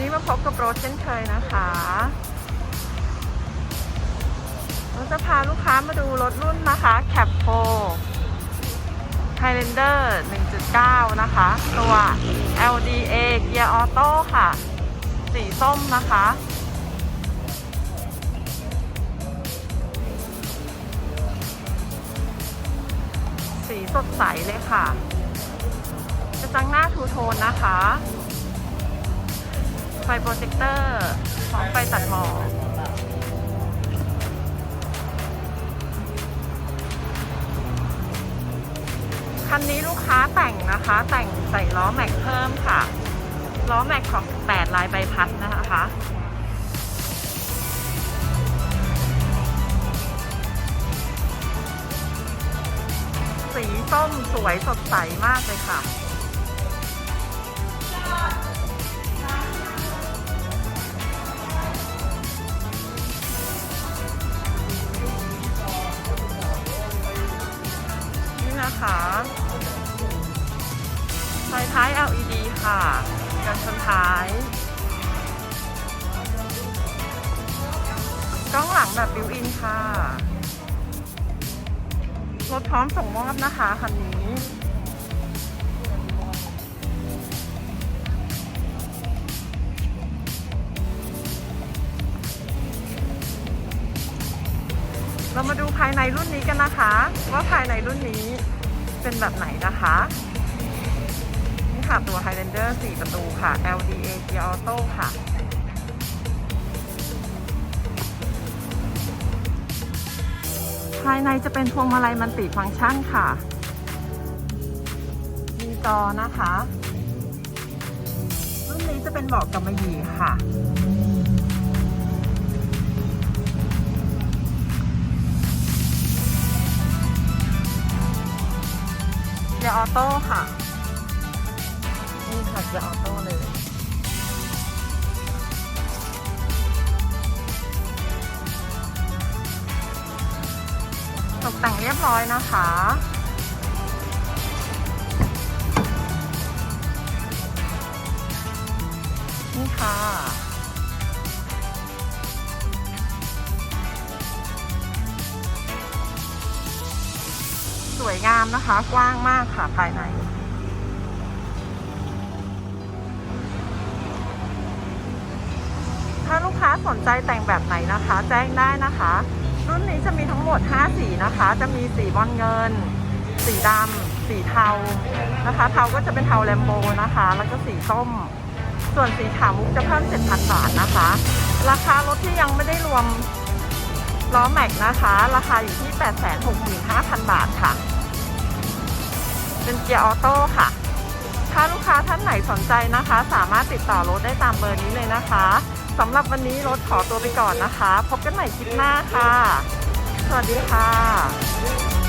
นี้มาพบกับรถเช่นเคยนะคะเราจะพาลูกค้ามาดูรถรุ่นนะคะ c a p 4 Highlander 1.9 นะคะ ตัว LDA เกียร์ออโต้ค่ะ สีส้มนะคะ สีสดใสเลยค่ะกระจังหน้าทูโทนนะคะ ฟโปรเจคเตอร์พร้อมไฟตัดหมอกคันนี้ลูกค้าแต่งนะคะ แต่งใส่ล้อแม็กเพิ่มค่ะ ล้อแม็กของ 8 ลายใบพัดนะคะสีส้มสวยสดใสมากเลยค่ะ นะคะไฟท้าย LED ค่ะกันชนท้าย กล้องหลังแบบบิวอินค่ะ รถพร้อมส่งมอบนะคะคันนี้เรามาดูภายในรุ่นนี้กันนะคะ ว่าภายในรุ่นนี้ เป็นแบบไหนนะคะนี่ค่ะตัว Highlander 4 ประตูค่ะ LDA g e a Auto ค่ะภายในจะเป็นพวงมาลัยมันติฟังก์ชันค่ะ มีจอนะคะ รุ่นนี้จะเป็นเบาะกำมะหยี่ค่ะ อโต้ค่ะ นี่ค่ะเกียร์ออโต้เลย ตกแต่งเรียบร้อยนะคะนี่ค่ะ สวยงามนะคะ กว้างมากค่ะภายใน ถ้าลูกค้าสนใจแต่งแบบไหนนะคะ แจ้งได้นะคะ รุ่นนี้จะมีทั้งหมด 5 สีนะคะ จะมีสีบอลเงิน สีดำสีเทานะคะ เทาก็จะเป็นเทาแลมโบนะคะ แล้วก็สีส้ม ส่วนสีขาวมุกจะเพิ่ม7,000 บาทนะคะ ราคารถที่ยังไม่ได้รวม ล้อแม็กนะคะ ราคาอยู่ที่ 865,000 บาทค่ะ เป็นเกียร์ออโต้ค่ะ ถ้าลูกค้าท่านไหนสนใจนะคะ สามารถติดต่อรถได้ตามเบอร์นี้เลยนะคะสำหรับวันนี้รถขอตัวไปก่อนนะคะ พบกันใหม่คลิปหน้าค่ะ สวัสดีค่ะ